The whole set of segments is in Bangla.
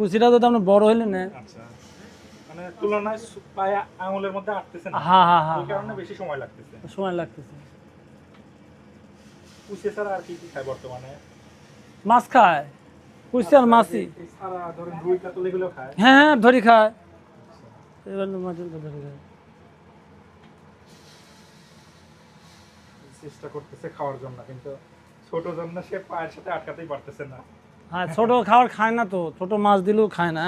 কুচিটা যদি আপনি বড় হইলে না। আচ্ছা। মানে তুলনায় পায়ে আঙুলের মধ্যে আটতেছে না। হ্যাঁ হ্যাঁ হ্যাঁ কারণে বেশি সময় লাগতেছে। সময় লাগতেছে। কুচে ছাড়া আর কি কি খায় বর্তমানে? মাছ খায়। কুচি আর মাছই। এই ধরেন রুই কাতল এগুলো খায়? হ্যাঁ হ্যাঁ ধরি খায়। এবার মাছের ধরি খায়। চেষ্টা করতেছে খাওয়ার জন্য কিন্তু ছোট জন্য সে পায়ের সাথে আটকাতেই পারতেছে না। হ্যাঁ ছোট খাবার খায় না তো, ছোট মাছ দিলেও খায় না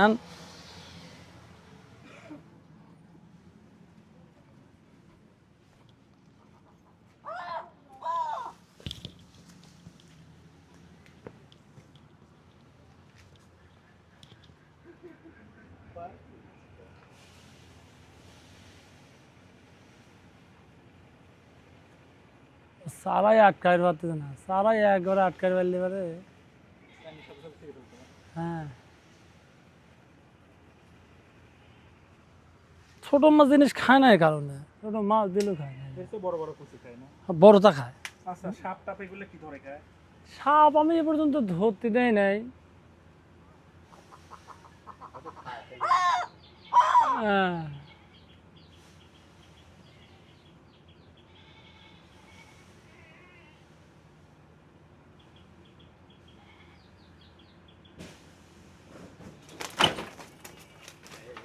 সারাই আটকাই পারতেছে না, সারাই একবারে আটকাই পারলে এবারে হ্যাঁ। ছোট মাছ জিনিস খায় না এই কারণে। ছোট মাছ দিলেও খায় না। এসে বড় বড় কুচি খায় না? বড়টা খায়। আচ্ছা সাপ টাপ এগুলো কি ধরে খায়? সাপ আমি এ পর্যন্ত ধরতে দেয় নাই। হ্যাঁ।